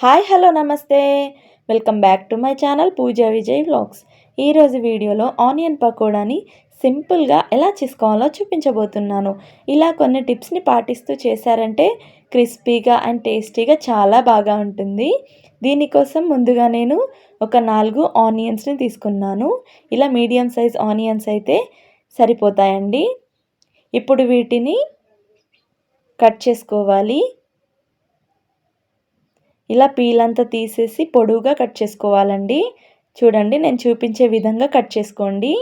Hi hello నమస్తే. Welcome back to my channel Pooja Vijay vlogs. ఈరోజు వీడియోలో onion పకోడాని సింపుల్గా ఎలా చేసుకోవాలో చూపించబోతున్నాను. ఇలా కొన్ని టిప్స్ని పాటిస్తూ చేశారంటే క్రిస్పీగా అండ్ టేస్టీగా చాలా బాగా ఉంటుంది. దీనికోసం ముందుగా నేను ఒక నాలుగు ఆనియన్స్ని తీసుకున్నాను. ఇలా మీడియం సైజ్ ఆనియన్స్ అయితే సరిపోతాయండి. ఇప్పుడు వీటిని కట్ చేసుకోవాలి. ఇలా పీల్ అంతా తీసేసి పొడవుగా కట్ చేసుకోవాలండి. చూడండి నేను చూపించే విధంగా కట్ చేసుకోండి.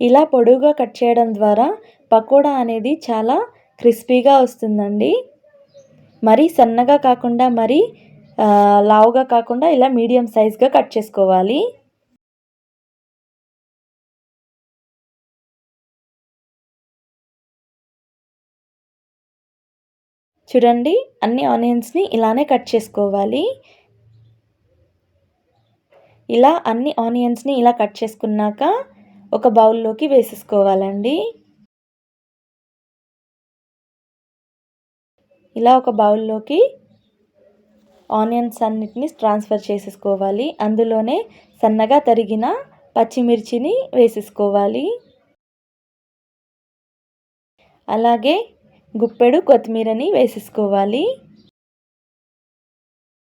ఇలా పొడువుగా కట్ చేయడం ద్వారా పకోడా అనేది చాలా క్రిస్పీగా వస్తుందండి. మరీ సన్నగా కాకుండా మరీ లావుగా కాకుండా ఇలా మీడియం సైజ్గా కట్ చేసుకోవాలి. చూడండి అన్ని ఆనియన్స్ని ఇలానే కట్ చేసుకోవాలి. ఇలా అన్ని ఆనియన్స్ని ఇలా కట్ చేసుకున్నాక ఒక బౌల్లోకి వేసేసుకోవాలండి. ఇలా ఒక బౌల్లోకి ఆనియన్స్ అన్నిటిని ట్రాన్స్ఫర్ చేసేసుకోవాలి. అందులోనే సన్నగా తరిగిన పచ్చిమిర్చిని వేసేసుకోవాలి. అలాగే గుప్పెడు కొత్తిమీరని వేసేసుకోవాలి.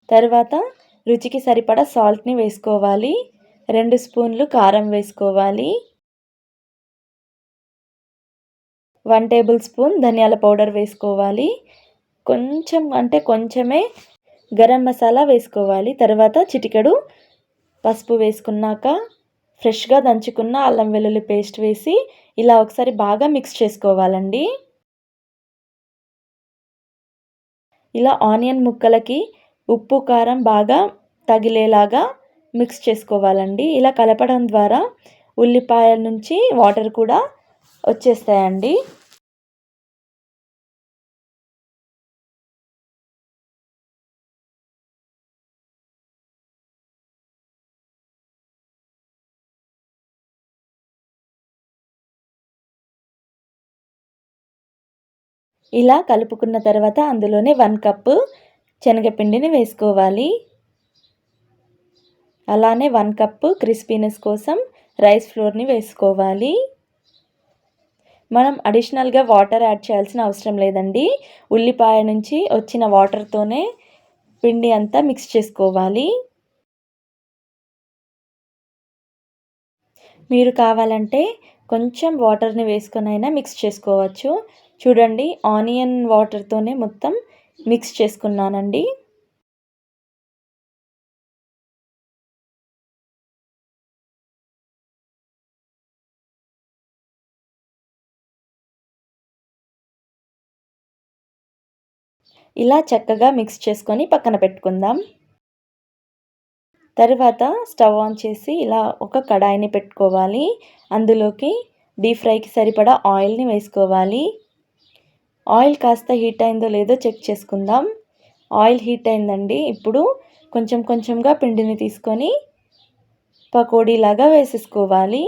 తర్వాత రుచికి సరిపడా సాల్ట్ని వేసుకోవాలి. రెండు స్పూన్లు కారం వేసుకోవాలి. వన్ టేబుల్ స్పూన్ ధనియాల పౌడర్ వేసుకోవాలి. కొంచెం అంటే కొంచెమే గరం మసాలా వేసుకోవాలి. తర్వాత చిటికెడు పసుపు వేసుకున్నాక ఫ్రెష్గా దంచుకున్న అల్లం వెల్లుల్లి పేస్ట్ వేసి ఇలా ఒకసారి బాగా మిక్స్ చేసుకోవాలండి. ఇలా ఆనియన్ ముక్కలకి ఉప్పు కారం బాగా తగిలేలాగా మిక్స్ చేసుకోవాలండి. ఇలా కలపడం ద్వారా ఉల్లిపాయల నుంచి వాటర్ కూడా వచ్చేస్తాయండి. ఇలా కలుపుకున్న తర్వాత అందులోనే వన్ కప్పు శనగపిండిని వేసుకోవాలి. అలానే వన్ కప్పు క్రిస్పీనెస్ కోసం రైస్ ఫ్లోర్ని వేసుకోవాలి. మనం అడిషనల్గా వాటర్ యాడ్ చేయాల్సిన అవసరం లేదండి. ఉల్లిపాయ నుంచి వచ్చిన వాటర్తోనే పిండి అంతా మిక్స్ చేసుకోవాలి. మీరు కావాలంటే కొంచెం వాటర్ని వేసుకొని అయినా మిక్స్ చేసుకోవచ్చు. చూడండి ఆనియన్ వాటర్తోనే మొత్తం మిక్స్ చేసుకున్నానండి. ఇలా చక్కగా మిక్స్ చేసుకొని పక్కన పెట్టుకుందాం. తర్వాత స్టవ్ ఆన్ చేసి ఇలా ఒక కడాయిని పెట్టుకోవాలి. అందులోకి డీప్ ఫ్రైకి సరిపడా ఆయిల్ని వేసుకోవాలి. ఆయిల్ కాస్త హీట్ అయిందో లేదో చెక్ చేసుకుందాం. ఆయిల్ హీట్ అయిందండి. ఇప్పుడు కొంచెం కొంచెంగా పిండిని తీసుకొని పకోడీలాగా వేసేసుకోవాలి.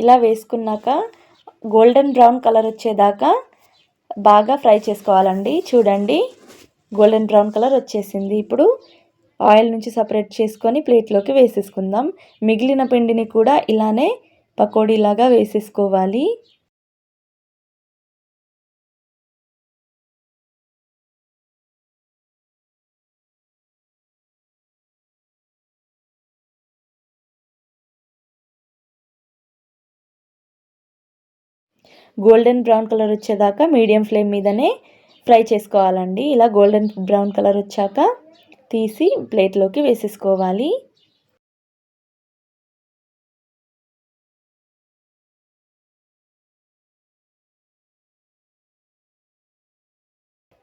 ఇలా వేసుకున్నాక గోల్డెన్ బ్రౌన్ కలర్ వచ్చేదాకా బాగా ఫ్రై చేసుకోవాలండి. చూడండి గోల్డెన్ బ్రౌన్ కలర్ వచ్చేసింది. ఇప్పుడు ఆయిల్ నుంచి సపరేట్ చేసుకొని ప్లేట్లోకి వేసేసుకుందాం. మిగిలిన పిండిని కూడా ఇలానే పకోడీలాగా వేసేసుకోవాలి. గోల్డెన్ బ్రౌన్ కలర్ వచ్చేదాకా మీడియం ఫ్లేమ్ మీదనే ఫ్రై చేసుకోవాలండి. ఇలా గోల్డెన్ బ్రౌన్ కలర్ వచ్చాక తీసి ప్లేట్లోకి వేసేసుకోవాలి.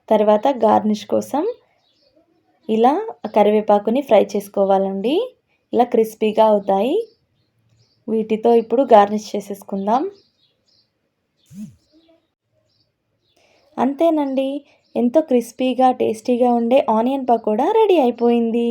తర్వాత గార్నిష్ కోసం ఇలా కరివేపాకుని ఫ్రై చేసుకోవాలండి. ఇలా క్రిస్పీగా అవుతాయి. వీటితో ఇప్పుడు గార్నిష్ చేసేసుకుందాం. అంతేనండి. ఎంతో క్రిస్పీగా టేస్టీగా ఉండే ఆనియన్ పకోడా రెడీ అయిపోయింది.